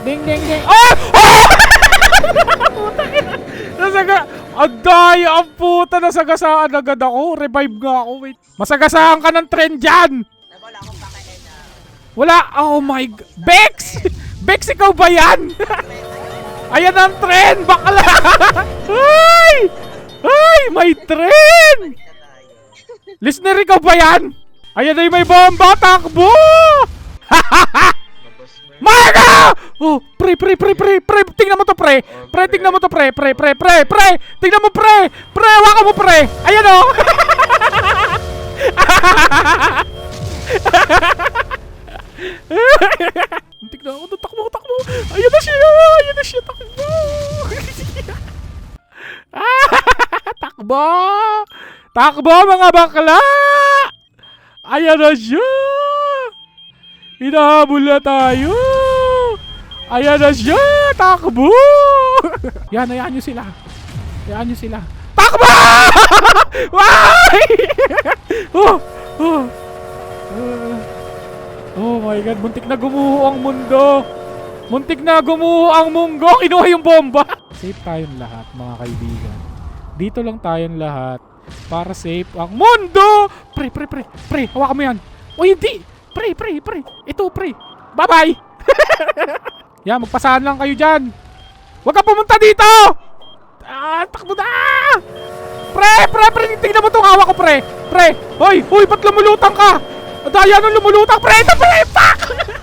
Ding, ding, ding. Oh! Oh! Putang ina. Nasaga... Ang daya ang puta. Nasagasaan agad ako. Revive nga ako. Wait. Masagasaan ka ng trend dyan. Wala akong pakain. Wala. Oh my. Bex! Bex, ikaw ba yan? Ayan ang trend. Bakla. Ay! Ay! May trend! Listener, ikaw ba yan? Ayan ay may bomba. Takbo! Marga! Pre, pre, pre, pre, pre, tingnan mo to, pre. Pre, tingnan mo to, pre, pre, pre, pre, pre. Tingnan mo, pre. Pre, waka mo, pre. Ayan oh. Tingnan mo, takbo, takbo. Ayan na siya, ayan na siya, takbo. takbo. Takbo, mga bakla. Ayan na siya. Hinahabol na tayo! Ayan na siya! Takbo! Yan, hayaan nyo sila. Hayaan nyo sila. Takbo! Why? oh, oh. Uh, oh my god, muntik na gumuho ang mundo. Muntik na gumuho ang mundo. Kinuha yung bomba. Safe tayong lahat, mga kaibigan. Dito lang tayong lahat para safe ang mundo. Pre, pre, pre, pre, hawakan mo yan. O hindi! Pre, pre, pre. Ito, pre. Bye-bye! Yan, magpasahan lang kayo dyan. Huwag ka pumunta dito! Ah, takbo na! Pre, pre, pre, tingnan mo itong hawak ko, pre. Pre, hoy, hoy, ba't lumulutang ka? Daya nung lumulutang, pre, ito, pre, fuck!